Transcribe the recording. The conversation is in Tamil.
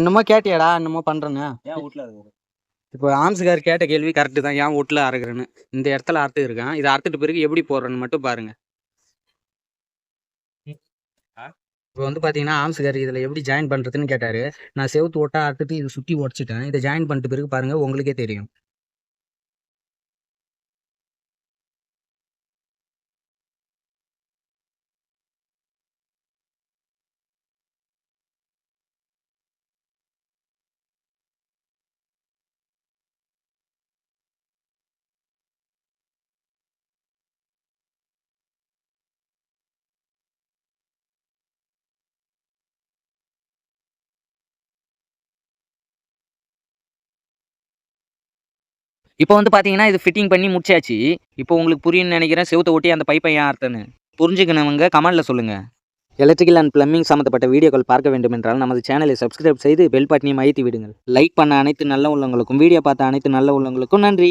என்னமோ கேட்டியாடா என்னமோ பண்றேன்னு. ஏன் வீட்டுல இருக்குது இப்போ ஆம்ஸ்கார் கேட்ட கேள்வி கரெக்டு தான் ஏன் வீட்டில் அறுக்கிறேன்னு. இந்த இடத்துல அறுத்து இருக்கான். இதை அறுத்துட்டு பிறகு எப்படி போடுறேன்னு மட்டும் பாருங்க. இப்போ வந்து பார்த்தீங்கன்னா ஆம்ஸ்கார் இதில் எப்படி ஜாயின் பண்ணுறதுன்னு கேட்டார். நான் செவுத்து ஓட்டா அறுத்துட்டு இதை சுற்றி உடச்சிட்டேன். இதை ஜாயின் பண்ணிட்டு பிறகு பாருங்க உங்களுக்கே தெரியும். இப்போ வந்து பார்த்தீங்கன்னா இது ஃபிட்டிங் பண்ணி முடிச்சாச்சு. இப்போ உங்களுக்கு புரியும்னு நினைக்கிறேன் செவத்தை ஒட்டி அந்த பைப்பை ஏன் அர்த்தன்னு புரிஞ்சுக்கணவங்க கமெண்டில் சொல்லுங்கள் எலக்ட்ரிக்கல் அண்ட் பிளம்பிங் சம்மந்தப்பட்ட வீடியோக்கள் பார்க்க வேண்டும் என்றால் நமது சேனலை சப்ஸ்கிரைப் செய்து பெல் பட்டனையும் அழுத்தி விடுங்கள். லைக் பண்ண அனைத்து நல்ல உள்ளவங்களுக்கும் வீடியோ பார்த்த அனைத்து நல்ல உள்ளவங்களுக்கும் நன்றி.